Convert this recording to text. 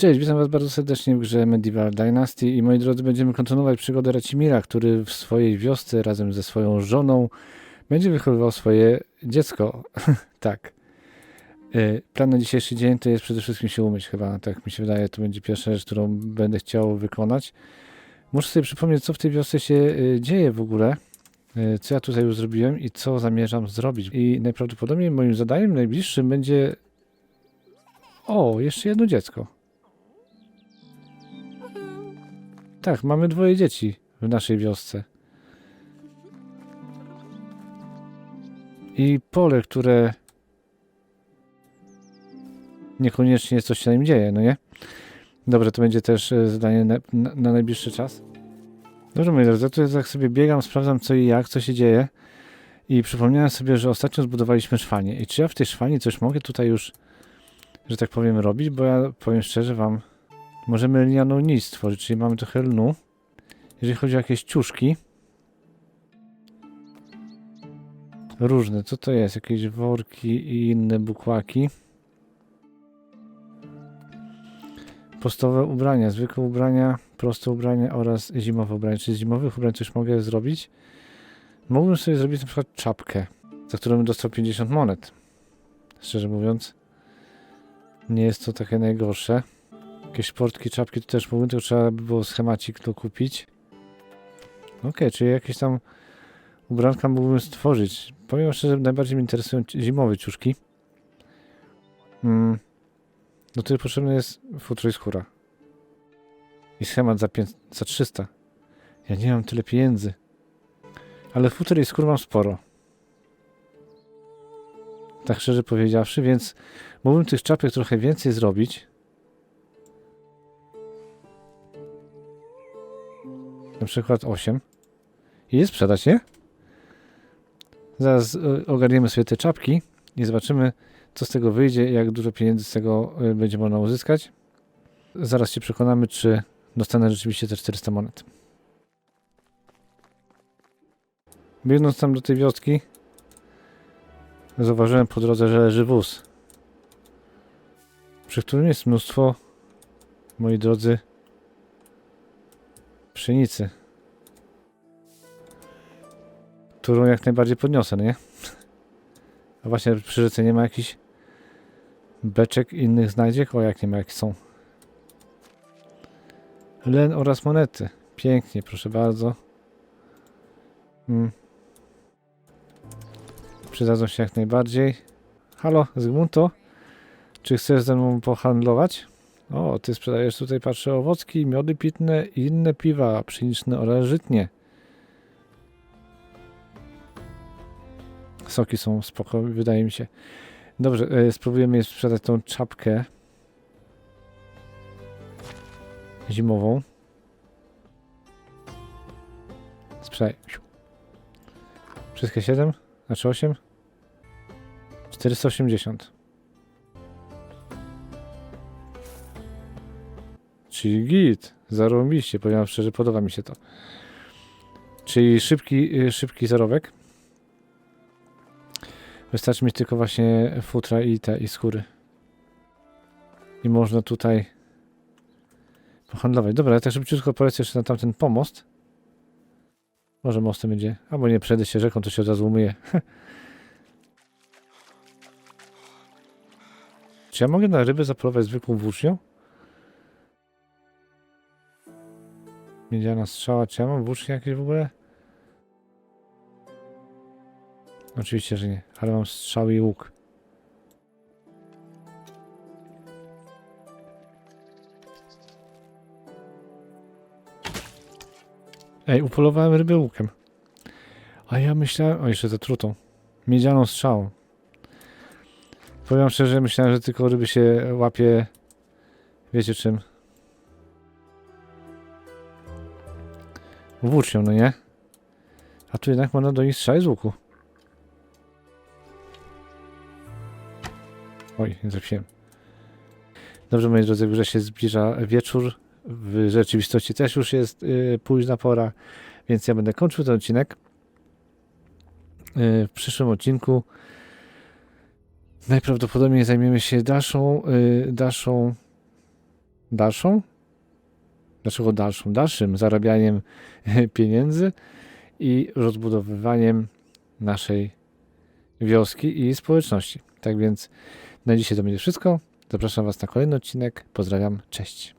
Cześć, witam Was bardzo serdecznie w grze Medieval Dynasty i moi drodzy, będziemy kontynuować przygodę Racimira, który w swojej wiosce razem ze swoją żoną będzie wychowywał swoje dziecko. tak. Y, Plan na dzisiejszy dzień to jest przede wszystkim się umyć chyba, tak mi się wydaje, to będzie pierwsza rzecz, którą będę chciał wykonać. Muszę sobie przypomnieć, co w tej wiosce się y, dzieje w ogóle, y, co ja tutaj już zrobiłem i co zamierzam zrobić. I najprawdopodobniej moim zadaniem najbliższym będzie... O, jeszcze jedno dziecko. Tak, mamy dwoje dzieci w naszej wiosce. I pole, które niekoniecznie coś się na nim dzieje, no nie? Dobrze, to będzie też e, zadanie na, na, na najbliższy czas. Dobrze, moi drodzy, to tak sobie biegam, sprawdzam co i jak, co się dzieje. I przypomniałem sobie, że ostatnio zbudowaliśmy szwanie. I czy ja w tej szwani coś mogę tutaj już, że tak powiem, robić? Bo ja powiem szczerze wam, Możemy lnianą nić stworzyć, czyli mamy trochę lnu. Jeżeli chodzi o jakieś ciuszki. Różne, co to jest? Jakieś worki i inne bukłaki. Podstawowe ubrania, zwykłe ubrania, proste ubrania oraz zimowe ubrania. Czy z zimowych ubrań coś mogę zrobić? Mógłbym sobie zrobić na przykład czapkę, za którą bym dostał 50 monet. Szczerze mówiąc, nie jest to takie najgorsze. Jakieś sportki, czapki to też mógłbym, tylko trzeba by było schemacik to kupić. Okej, czyli jakieś tam ubranka mógłbym stworzyć. Powiem szczerze, najbardziej mnie interesują zimowe ciuszki. Mm. Do tego potrzebny jest futro i skóra. I schemat za, pięć, za 300. Ja nie mam tyle pieniędzy. Ale futer i skór mam sporo. Tak szczerze powiedziawszy, więc mógłbym tych czapek trochę więcej zrobić. Na przykład 8. I je sprzedać, nie? Zaraz y, ogarniemy sobie te czapki i zobaczymy, co z tego wyjdzie, jak dużo pieniędzy z tego y, będzie można uzyskać. Zaraz się przekonamy, czy dostanę rzeczywiście te 400 monet. Biegnąc tam do tej wioski, zauważyłem po drodze, że leży wóz, przy którym jest mnóstwo, moi drodzy, pszenicy. Którą jak najbardziej podniosę, no nie? A właśnie przy rzece nie ma jakichś beczek innych znajdziek? O, jak nie ma, jak są. Len oraz monety. Pięknie, proszę bardzo. Mm. Przydadzą się jak najbardziej. Halo, Zygmunto? Czy chcesz ze mną pohandlować? O, ty sprzedajesz tutaj, patrzę, owocki, miody pitne i inne piwa, pszeniczne oraz żytnie. Soki są spoko, wydaje mi się. Dobrze, e, spróbujemy je sprzedać tą czapkę zimową. Sprzedaj. Wszystkie 7? Znaczy 8? 480. Czyli git. Zarobiście, powiem szczerze, podoba mi się to. Czyli szybki, y, szybki zarobek. Wystarczy mieć tylko właśnie futra i te, i skóry. I można tutaj pohandlować. Dobra, ja tak szybciutko polecę jeszcze na tamten pomost. Może mostem będzie. Albo nie, przejdę się rzeką, to się od razu umyję. Czy ja mogę na rybę zapolować zwykłą włócznią? Miedziana strzała. Czy ja mam włócznie jakieś w ogóle? Oczywiście, że nie, ale mam strzały i łuk. Ej, upolowałem rybę łukiem. A ja myślałem... O, jeszcze zatrutą. Miedzianą strzałą. Powiem szczerze, myślałem, że tylko ryby się łapie... Wiecie czym? Włócznią, no nie? A tu jednak można do nich strzelać z łuku. Oj, nie trafiłem. Dobrze, moi drodzy, w się zbliża wieczór. W rzeczywistości też już jest y, późna pora, więc ja będę kończył ten odcinek. Y, w przyszłym odcinku najprawdopodobniej zajmiemy się dalszą, y, dalszą dalszą, dlaczego dalszą, dalszym zarabianiem pieniędzy i rozbudowywaniem naszej wioski i społeczności. Tak więc na dzisiaj to będzie wszystko. Zapraszam Was na kolejny odcinek. Pozdrawiam, cześć.